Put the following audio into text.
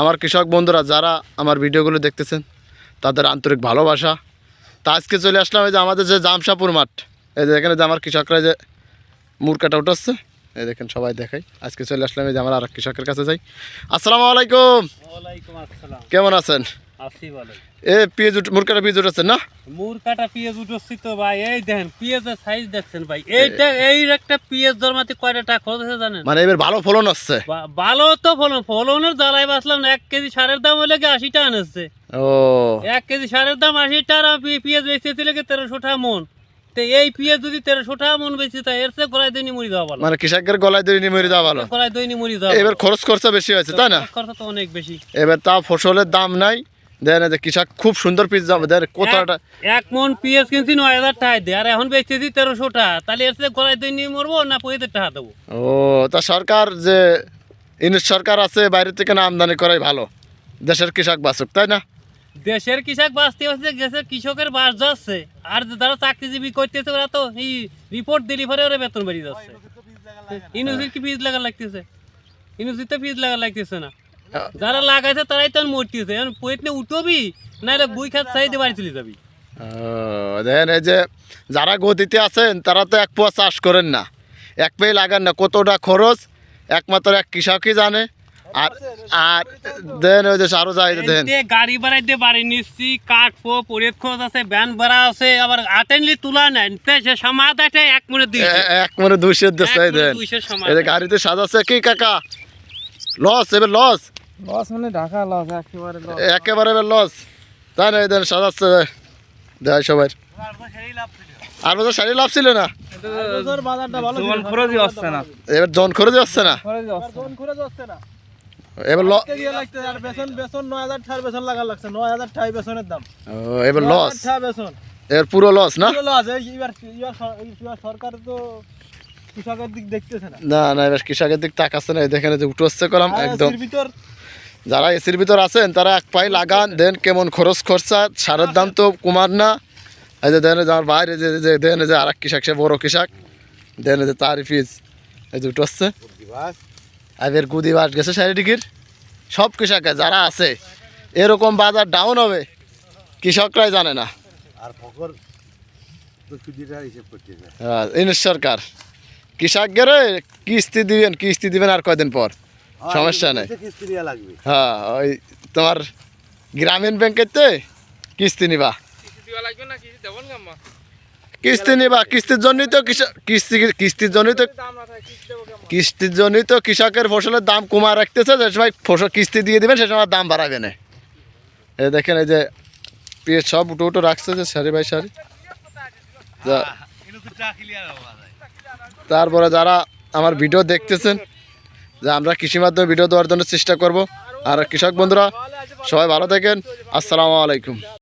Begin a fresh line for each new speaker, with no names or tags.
আমার কৃষক বন্ধুরা যারা আমার ভিডিওগুলো দেখতেছেন তাদের আন্তরিক ভালোবাসা। তা আজকে চলে আসলাম এই যে আমাদের যে জামশাপুর মাঠ। এই যে এখানে যে আমার কৃষকরা যে মুরকাটা উঠাচ্ছে এই দেখেন সবাই দেখাই। আজকে চলে আসলাম এই যে আমার আর কৃষকের কাছে যাই। আসসালামু আলাইকুম।
ওয়ালাইকুম
কেমন আছেন?
আসি বলে
এ পেঁয়াজ মুরকাটা পেঁয়াজ না?
মুর কাটা পেঁয়াজ উঠছি তো ভাই এই দেখেন পেঁয়াজের সাইজ দেখছেন ভাই। এইটা এই একটা পেঁয়াজ জন্মাতে কয়টা টাকা খরচ হয়েছে জানেন?
মানে এবার ভালো ফলন আসছে।
ভালো তো ফলন ফলনের বাঁচলাম এক কেজি সারের দাম হলে কি আশি টাকা
ও।
এক কেজি সারের দাম আশি টাকা পেঁয়াজ তেরোশো টাকা মন? এই পেঁয়াজ যদি তেরোশো টাকা মন বেচি তা এর চেয়ে গলায় দৈনি মুড়ি দেওয়া ভালো।
মানে কৃষকের গলায় ভালো।
গলায় দৈনি মুড়ি দেওয়া
এবার খরচ খরচা বেশি হয়েছে তাই না?
খরচ তো অনেক বেশি।
এবার তা ফসলের দাম নাই দেন যে কৃষক খুব সুন্দর পিস দাম দেন কোথাটা
এক- এক মন পেঁয়াজ কিনছি নয় হাজার টাকা দিয়ে আর এখন বেচতেছি তেরোশো টাকা তাহলে এর চেয়ে গলায় দৈনি মরবো না পঁয়ত্রিশ টাকা দেবো?
ও তা সরকার যে ইংলিশ সরকার আছে বাইরে থেকে না আমদানি করাই ভালো। দেশের কৃষক বাঁচুক তাই না?
দেশের কৃষক বাঁচতে হচ্ছে গেছে কৃষকের বাস যাচ্ছে। আর যারা চাকরিজীবী করতেছে ওরা তো এই রিপোর্ট ডেলিভারি ওরা বেতন বেরিয়ে যাচ্ছে। ইউনিভার্সিটি কি ফিজ লাগা লাগতেছে? ইউনিভার্সিটিতে ফিজ লাগা লাগতেছে না। যারা লাগাইছে তারাই তো মরতেছে। এখন পয়েতনে উঠবি নাহলে বই খাত চাইতে বাড়ি চলে যাবি।
দেন এই যে যারা গতিতে আছেন তারা তো এক পোয়া চাষ করেন না। এক পেয়ে লাগান না কতটা খরচ একমাত্র এক কৃষকই জানে। আর আর দেন ওই যে আরও যাই দেন।
গাড়ি ভাড়াই দিয়ে বাড়ি নিচ্ছি কাঠবো পরিয়ত খরচ আছে ব্যান ভাড়া আছে আবার আটেনলি তুলা নেন সে সমাজ আছে এক মনে দিই
এক মনে দুইশো দেন। এই যে গাড়িতে সাজাচ্ছে কি কাকা? লস এবার লস।
লস মানে ঢাকা লস একেবারে লস
একেবারে লস তাই না এই দেন সাজাচ্ছে দেয়। সবাই। আর বছর শাড়ি লাভ ছিল না। এবার জন খরচ হচ্ছে না।
খরচ হচ্ছে কোন খরচ হচ্ছে না।
এবার ল
কেজি লাগতে আর বেসন বেসন 9000 টাকার বেসন লাগা লাগছে। 9000 টাকা বেসনের দাম।
ও, এবার লস
9000 টাকা বেসন।
এর পুরো লস না?
পুরো লস এই এবার এবার সর- এবার সরকার তো কৃষকের দিক দেখতেছে না।
না না এবার কৃষকের দিক তাকাচ্ছে না। দেখেন যে উঠে কলাম একদম।
ভিতর
যারা এসির ভিতর আছেন তারা এক পাই লাগান দেন কেমন খরচ খরচা সারের দাম তো কমার না। এই যে দেন আমার বাইরে যে যে দেন যে আর এক কৃষক সে বড় কৃষক। দেন যে তার ফিজ এই উঠে হচ্ছে। আর গুদি বাস গেছে চারিদিকের। সব কৃষক যারা আছে এরকম বাজার ডাউন হবে কৃষকরাই জানে না।
আর ফকর
হ্যাঁ, সরকার। কৃষকদের কিস্তি দিবেন কিস্তি দিবেন আর কয়দিন পর। সমস্যা নেই। হ্যাঁ ওই তোমার গ্রামীণ ব্যাংকের তো কিস্তি নিবা। কিস্তি নিবা কিস্তির জন্যই তো কৃষক কিস্তি কিস্তির জন্যই তো কিস্তির জন্যই তো কৃষকের ফসলের দাম কমা রাখতেছে যে সময় ফসল কিস্তি দিয়ে দিবেন সে সময় দাম বাড়াবে না। এই দেখেন এই যে পেঁয়াজ সব উটো উটো রাখছে যে সারি বাই সারি। তারপরে যারা আমার ভিডিও দেখতেছেন যে আমরা কৃষি মাধ্যমে ভিডিও দেওয়ার জন্য চেষ্টা করব। আর কৃষক বন্ধুরা, সবাই ভালো থাকেন। আসসালামু আলাইকুম।